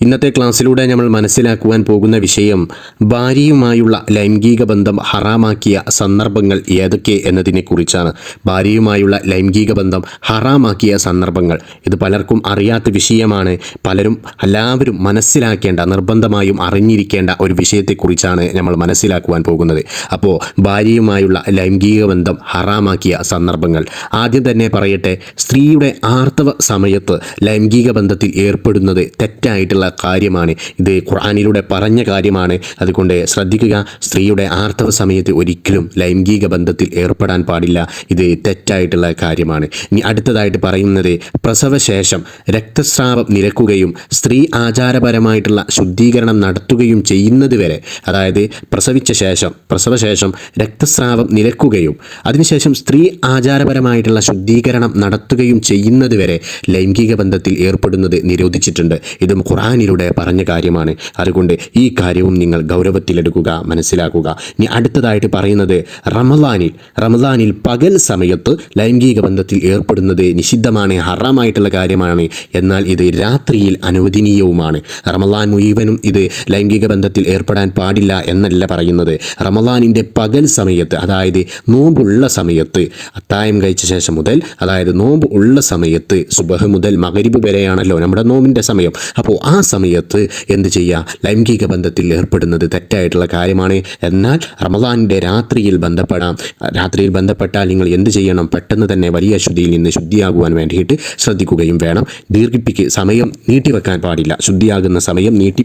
ഇന്നത്തെ ക്ലാസ്സിലൂടെ നമ്മൾ മനസ്സിലാക്കുവാൻ പോകുന്ന വിഷയം ഭാര്യയുമായുള്ള ലൈംഗിക ബന്ധം ഹറാമാക്കിയ സന്ദർഭങ്ങൾ ഏതൊക്കെ എന്നതിനെക്കുറിച്ചാണ് ഭാര്യയുമായുള്ള ലൈംഗിക ബന്ധം ഹറാമാക്കിയ സന്ദർഭങ്ങൾ. ഇത് പലർക്കും അറിയാത്ത വിഷയമാണ്. പലരും എല്ലാവരും മനസ്സിലാക്കേണ്ട നിർബന്ധമായും അറിഞ്ഞിരിക്കേണ്ട ഒരു വിഷയത്തെക്കുറിച്ചാണ് നമ്മൾ മനസ്സിലാക്കുവാൻ പോകുന്നത്. അപ്പോൾ ഭാര്യയുമായുള്ള ലൈംഗിക ബന്ധം ഹറാമാക്കിയ സന്ദർഭങ്ങൾ. ആദ്യം തന്നെ പറയട്ടെ സ്ത്രീയുടെ ആർത്തവ സമയത്ത് ലൈംഗിക ബന്ധത്തിൽ ഏർപ്പെടുന്നത് തെറ്റായിട്ടുള്ള കാര്യമാണ്. ഇത് ഖുർആാനിലൂടെ പറഞ്ഞ കാര്യമാണ്. അതുകൊണ്ട് ശ്രദ്ധിക്കുക സ്ത്രീയുടെ ആർത്തവ സമയത്ത് ഒരിക്കലും ലൈംഗിക ബന്ധത്തിൽ ഏർപ്പെടാൻ പാടില്ല. ഇത് തെറ്റായിട്ടുള്ള കാര്യമാണ്. ഇനി അടുത്തതായിട്ട് പറയുന്നത് പ്രസവശേഷം രക്തസ്രാവം നിരക്കുകയും സ്ത്രീ ആചാരപരമായിട്ടുള്ള ശുദ്ധീകരണം നടത്തുകയും ചെയ്യുന്നത് വരെ അതായത് പ്രസവിച്ച ശേഷം പ്രസവശേഷം രക്തസ്രാവം നിരക്കുകയും അതിനുശേഷം സ്ത്രീ ആചാരപരമായിട്ടുള്ള ശുദ്ധീകരണം നടത്തുകയും ചെയ്യുന്നത് വരെ ലൈംഗിക ബന്ധത്തിൽ ഏർപ്പെടുന്നത് നിരോധിച്ചിട്ടുണ്ട്. ഇതും ഖുറാനിലൂടെ പറഞ്ഞ കാര്യമാണ്. അതുകൊണ്ട് ഈ കാര്യവും നിങ്ങൾ ഗൗരവത്തിലെടുക്കുക മനസ്സിലാക്കുക. ഇനി അടുത്തതായിട്ട് പറയുന്നത് റമദാനിൽ. റമദാനിൽ പകൽ സമയത്ത് ലൈംഗിക ബന്ധത്തിൽ ഏർപ്പെടുന്നത് നിഷിദ്ധമാണ് ഹറാമായിട്ടുള്ള കാര്യമാണ്. എന്നാൽ ഇത് രാത്രിയിൽ അനുവദനീയവുമാണ്. റമദാൻ മുഴുവനും ഇത് ലൈംഗിക ബന്ധത്തിൽ ഏർപ്പെടാൻ പാടില്ല എന്നല്ല പറയുന്നത്. റമദാനിന്റെ പകൽ സമയത്ത് അതായത് നോമ്പുള്ള സമയത്ത് അത്തായം കഴിച്ച ശേഷം മുതൽ അതായത് നോമ്പ് ഉള്ള സമയത്ത് സുബഹ് മുതൽ മകരിബ് വരെയാണല്ലോ നമ്മുടെ നോമ്പിന്റെ സമയം. അപ്പോൾ ആ സമയത്ത് എന്ത് ചെയ്യുക ലൈംഗിക ബന്ധത്തിൽ ഏർപ്പെടുന്നത് തെറ്റായിട്ടുള്ള കാര്യമാണ്. എന്നാൽ റമദാനിന്റെ രാത്രിയിൽ ബന്ധപ്പെടാം. രാത്രിയിൽ ബന്ധപ്പെട്ടാൽ നിങ്ങൾ എന്ത് ചെയ്യണം? പെട്ടെന്ന് തന്നെ വലിയ ശുദ്ധിയിൽ നിന്ന് ശുദ്ധിയാകുവാൻ വേണ്ടിയിട്ട് ശ്രദ്ധിക്കുകയും വേണം. ദീർഘിപ്പിക്ക് സമയം നീട്ടിവെക്കാൻ പാടില്ല. ശുദ്ധിയാകുന്ന സമയം നീട്ടി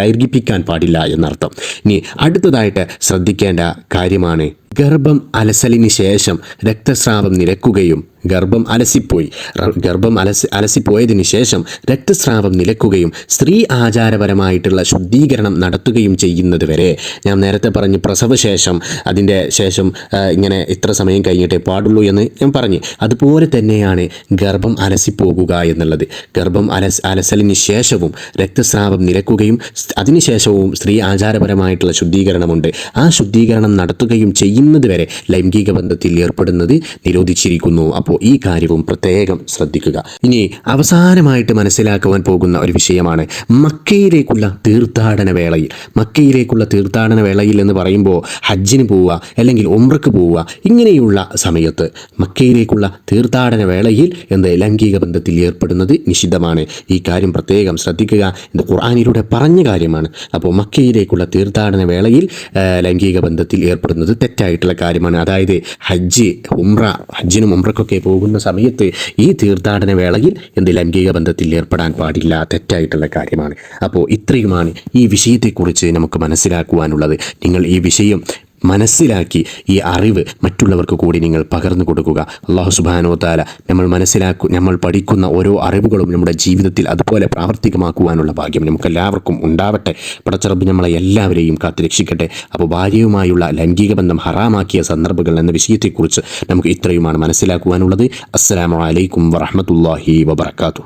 ദൈർഘിപ്പിക്കാൻ പാടില്ല എന്നർത്ഥം. ഇനി അടുത്തതായിട്ട് ശ്രദ്ധിക്കേണ്ട കാര്യമാണ് ഗർഭം അലസലിന് ശേഷം രക്തസ്രാവം നിരക്കുകയും ഗർഭം അലസിപ്പോയി. ഗർഭം അലസി അലസിപ്പോയതിനു ശേഷം രക്തസ്രാവം നിലക്കുകയും സ്ത്രീ ആചാരപരമായിട്ടുള്ള ശുദ്ധീകരണം നടത്തുകയും ചെയ്യുന്നത് വരെ ഞാൻ നേരത്തെ പറഞ്ഞു പ്രസവശേഷം അതിന്റെ ശേഷം ഇങ്ങനെ ഇത്ര സമയം കഴിഞ്ഞിട്ടേ പാടുള്ളൂ എന്ന് ഞാൻ പറഞ്ഞു. അതുപോലെ തന്നെയാണ് ഗർഭം അലസിപ്പോകുക എന്നുള്ളത്. ഗർഭം അലസ് അലസലിന് ശേഷവും രക്തസ്രാവം നിലക്കുകയും അതിനുശേഷവും സ്ത്രീ ആചാരപരമായിട്ടുള്ള ശുദ്ധീകരണമുണ്ട്. ആ ശുദ്ധീകരണം നടത്തുകയും ചെയ്യുന്നത് വരെ ലൈംഗിക ബന്ധത്തിൽ ഏർപ്പെടുന്നത് നിരോധിച്ചിരിക്കുന്നു. അപ്പോൾ ഈ കാര്യവും പ്രത്യേകം ശ്രദ്ധിക്കുക. ഇനി അവസാനമായിട്ട് മനസ്സിലാക്കുവാൻ പോകുന്ന ഒരു വിഷയമാണ് മക്കയിലേക്കുള്ള തീർത്ഥാടന വേളയിൽ. മക്കയിലേക്കുള്ള തീർത്ഥാടന വേളയിൽ എന്ന് പറയുമ്പോൾ ഹജ്ജിന് പോവുക അല്ലെങ്കിൽ ഉമ്രക്ക് പോവുക ഇങ്ങനെയുള്ള സമയത്ത് മക്കയിലേക്കുള്ള തീർത്ഥാടന വേളയിൽ എന്ത് ലൈംഗിക ബന്ധത്തിൽ ഏർപ്പെടുന്നത് നിഷിദ്ധമാണ്. ഈ കാര്യം പ്രത്യേകം ശ്രദ്ധിക്കുക. ഇത് ഖുർആാനിലൂടെ പറഞ്ഞ കാര്യമാണ്. അപ്പോൾ മക്കയിലേക്കുള്ള തീർത്ഥാടന വേളയിൽ ലൈംഗിക ബന്ധത്തിൽ ഏർപ്പെടുന്നത് തെറ്റായിട്ടുള്ള കാര്യമാണ്. അതായത് ഹജ്ജ് ഉംറ ഹജ്ജിനും ഉംറക്കൊക്കെ പോകുന്ന സമയത്ത് ഈ തീർത്ഥാടന വേളയിൽ എന്ത് ലൈംഗിക ബന്ധത്തിൽ ഏർപ്പെടാൻ പാടില്ല. തെറ്റായിട്ടുള്ള കാര്യമാണ്. അപ്പോൾ ഇത്രയുമാണ് ഈ വിഷയത്തെക്കുറിച്ച് നമുക്ക് മനസ്സിലാക്കുവാനുള്ളത്. നിങ്ങൾ ഈ വിഷയം മനസ്സിലാക്കി ഈ അറിവ് മറ്റുള്ളവർക്ക് കൂടി നിങ്ങൾ പകർന്നു കൊടുക്കുക. അള്ളാഹു സുബാനോ താല നമ്മൾ മനസ്സിലാക്കു നമ്മൾ പഠിക്കുന്ന ഓരോ അറിവുകളും നമ്മുടെ ജീവിതത്തിൽ അതുപോലെ പ്രാവർത്തികമാക്കുവാനുള്ള ഭാഗ്യം നമുക്കെല്ലാവർക്കും ഉണ്ടാവട്ടെ. പടച്ചറബ് നമ്മളെ എല്ലാവരെയും കാത്തു രക്ഷിക്കട്ടെ. അപ്പോൾ ഭാര്യയുമായുള്ള ലൈംഗിക ബന്ധം ഹറാമാക്കിയ സന്ദർഭങ്ങൾ എന്ന വിഷയത്തെക്കുറിച്ച് നമുക്ക് ഇത്രയുമാണ് മനസ്സിലാക്കുവാനുള്ളത്. അസ്സാം വലൈക്കും വറഹമത്തല്ലാഹി വബർക്കാത്തു